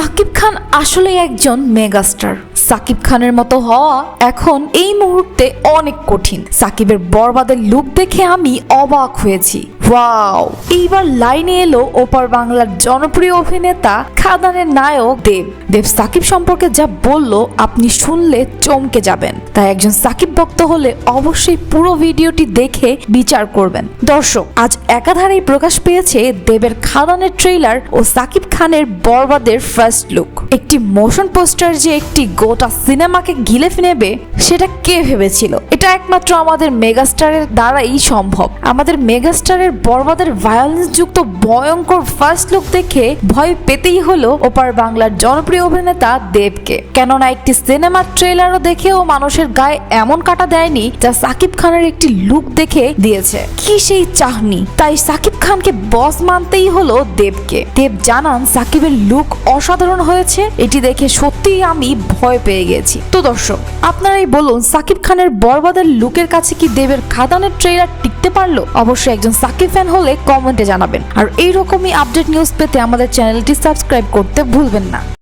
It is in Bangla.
সাকিব খান আসলে একজন মেগাস্টার। সাকিব খানের মতো হওয়া এখন এই মুহূর্তে অনেক কঠিন। সাকিবের বরবাদের লুক দেখে আমি অবাক হয়েছি। ওয়াও এইবার লাইনে এলো ওপার বাংলার জনপ্রিয় অভিনেতা, খাদানের নায়ক দেব। দেব সাকিব সম্পর্কে যা বলল, আপনি শুনলে চমকে যাবেন। তাই একজন সাকিব ভক্ত হলে অবশ্যই পুরো ভিডিওটি দেখে বিচার করবেন। দর্শক, আজ একাধারেই প্রকাশ পেয়েছে দেবের খাদানের ট্রেলার ও সাকিব খানের বরবাদের ফার্স্ট লুক একটি মোশন পোস্টার যে একটি গোটা সিনেমাকে গিলে নেবে, সেটা কে ভেবেছিল? এটা একমাত্র আমাদের মেগাস্টারের দ্বারাই সম্ভব। আমাদের মেগাস্টারের বরবাদের ভায়োলেন্স যুক্ত ভয়ঙ্কর ফার্স্ট লুক দেখে ভয় পেতেই হলো ওপার বাংলার জনপ্রিয় অভিনেতা দেবকে। কেননা একটি সিনেমার ট্রেলারও দেখেও মানুষের গায়ে এমন কাটা দেয়নি যা সাকিব খানের একটি লুক দেখে দিয়েছে। কি সেই চাহনি? তাই সাকিব খানকে বস মানতেই হলো দেবকে। দেব জানান, সাকিবের লুক অসাধারণ হয়েছে, এটি দেখে সত্যিই আমি ভয় পেয়ে গেছি। তো দর্শক, আপনারাই বলুন, সাকিব খানের বরবাদের লুকের কাছে কি দেবের খাদানের ট্রেলার টিকতে পারল? অবশ্যই একজন সাকিব ফ্যান হলে কমেন্টে জানাবেন। আর এইরকমই আপডেট নিউজ পেতে আমাদের চ্যানেলটি সাবস্ক্রাইব করতে ভুলবেন না।